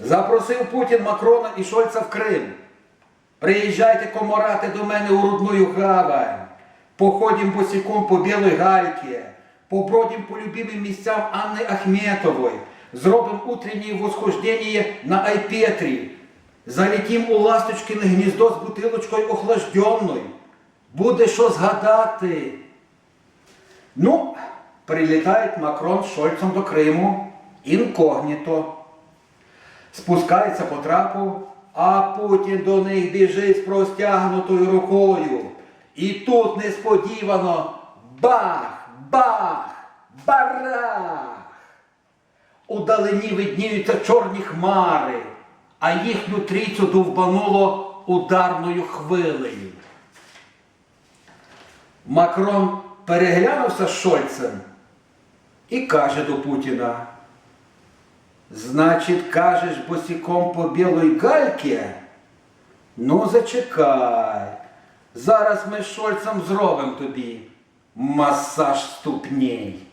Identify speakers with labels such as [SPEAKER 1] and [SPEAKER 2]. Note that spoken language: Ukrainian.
[SPEAKER 1] Запросив Путін Макрона і Шольца в Крим. Приїжджайте коморати до мене у Рудную гавань. Походим босиком по Білій Гальці, побродим по любимим місцям Анни Ахметової, зробим утреннє восхождення на Айпетрі, залетім у Ласточкине гніздо з бутилочкою охлажденною. Буде що згадати. Ну, прилітають Макрон з Шольцем до Криму інкогніто. Спускається по трапу, а Путін до них біжить з простягнутою рукою. І тут несподівано бах, бах, барах. Удалині видніються чорні хмари, а їхню трійцю довбануло ударною хвилею. Макрон переглянувся з Шольцем і каже до Путіна. Значить, кажеш босиком по білій гальке? Ну, зачекай. Зараз ми з Шольцем зробимо тобі масаж ступней.